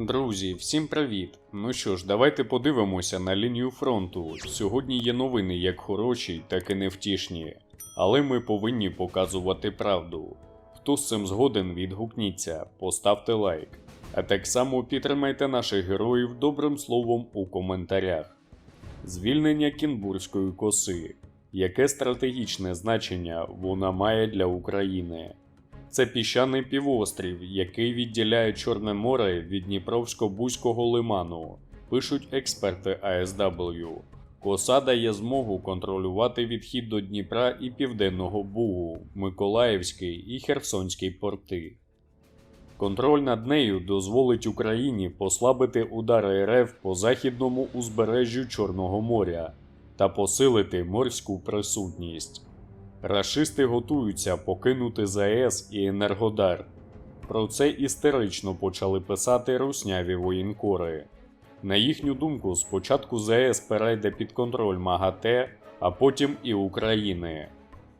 Друзі, всім привіт! Ну що ж, давайте подивимося на лінію фронту. Сьогодні є новини як хороші, так і невтішні. Але ми повинні показувати правду. Хто з цим згоден, відгукніться, поставте лайк. А так само підтримайте наших героїв добрим словом у коментарях. Звільнення Кінбурзької коси. Яке стратегічне значення вона має для України? Це піщаний півострів, який відділяє Чорне море від Дніпровсько-Бузького лиману, пишуть експерти АСW. Коса дає змогу контролювати відхід до Дніпра і Південного Бугу, Миколаївський і Херсонський порти. Контроль над нею дозволить Україні послабити удари РФ по західному узбережжю Чорного моря та посилити морську присутність. Рашисти готуються покинути ЗАЕС і Енергодар. Про це істерично почали писати русняві воєнкори. На їхню думку, спочатку ЗАЕС перейде під контроль МАГАТЕ, а потім і України.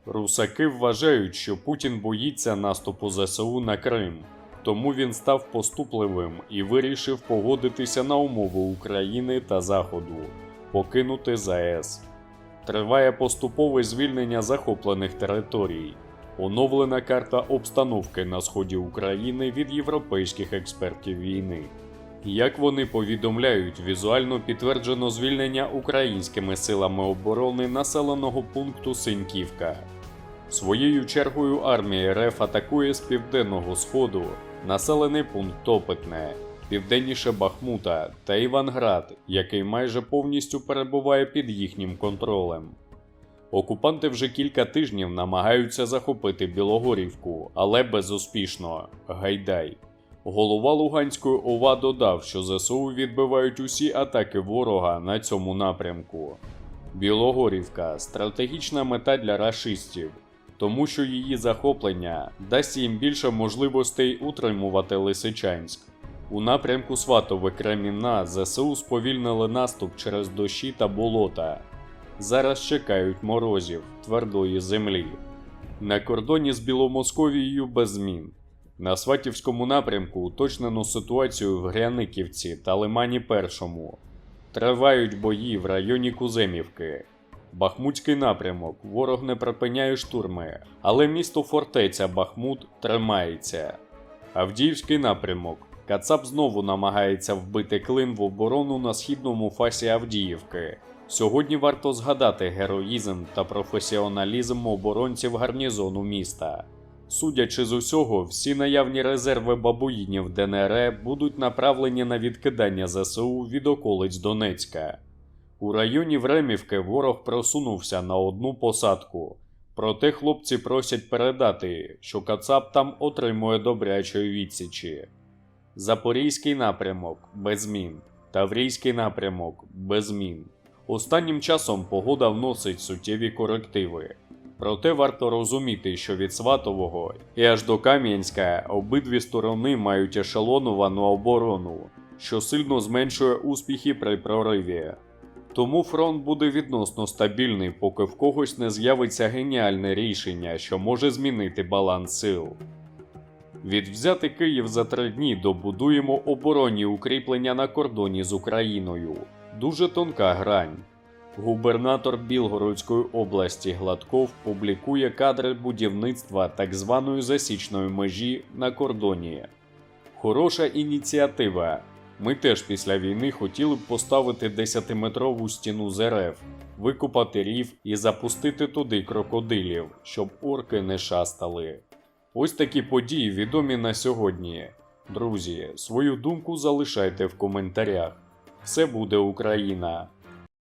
Русаки вважають, що Путін боїться наступу ЗСУ на Крим, тому він став поступливим і вирішив погодитися на умови України та Заходу покинути ЗАЕС. Триває поступове звільнення захоплених територій. Оновлена карта обстановки на сході України від європейських експертів війни. Як вони повідомляють, візуально підтверджено звільнення українськими силами оборони населеного пункту Синьківка. Своєю чергою армія РФ атакує з південного сходу населений пункт Топитне, південніше Бахмута та Іванград, який майже повністю перебуває під їхнім контролем. Окупанти вже кілька тижнів намагаються захопити Білогорівку, але безуспішно. Гайдай. Голова Луганської ОВА додав, що ЗСУ відбивають усі атаки ворога на цьому напрямку. Білогорівка стратегічна мета для рашистів, тому що її захоплення дасть їм більше можливостей утримувати Лисичанськ. У напрямку Сватове Кремінна ЗСУ сповільнили наступ через дощі та болота. Зараз чекають морозів, твердої землі. На кордоні з Біломосковією без змін. На Сватівському напрямку уточнено ситуацію в Гряниківці та Лимані Першому. Тривають бої в районі Куземівки. Бахмутський напрямок ворог не припиняє штурми, але місто фортеця Бахмут тримається. Авдіївський напрямок. Кацап знову намагається вбити клин в оборону на східному фасі Авдіївки. Сьогодні варто згадати героїзм та професіоналізм оборонців гарнізону міста. Судячи з усього, всі наявні резерви бабуїнів ДНР будуть направлені на відкидання ЗСУ від околиць Донецька. У районі Времівки ворог просунувся на одну посадку. Проте хлопці просять передати, що Кацап там отримує добрячої відсічі. Запорізький напрямок без змін. Таврійський напрямок без змін. Останнім часом погода вносить суттєві корективи. Проте варто розуміти, що від Сватового і аж до Кам'янська обидві сторони мають ешелоновану оборону, що сильно зменшує успіхи при прориві. Тому фронт буде відносно стабільний, поки в когось не з'явиться геніальне рішення, що може змінити баланс сил. Відвзяти Київ за три дні добудуємо оборонні укріплення на кордоні з Україною. Дуже тонка грань. Губернатор Білгородської області Гладков публікує кадри будівництва так званої засічної межі на кордоні. Хороша ініціатива. Ми теж після війни хотіли б поставити 10-метрову стіну з РФ, викопати рів і запустити туди крокодилів, щоб орки не шастали. Ось такі події відомі на сьогодні. Друзі, свою думку залишайте в коментарях. Все буде Україна!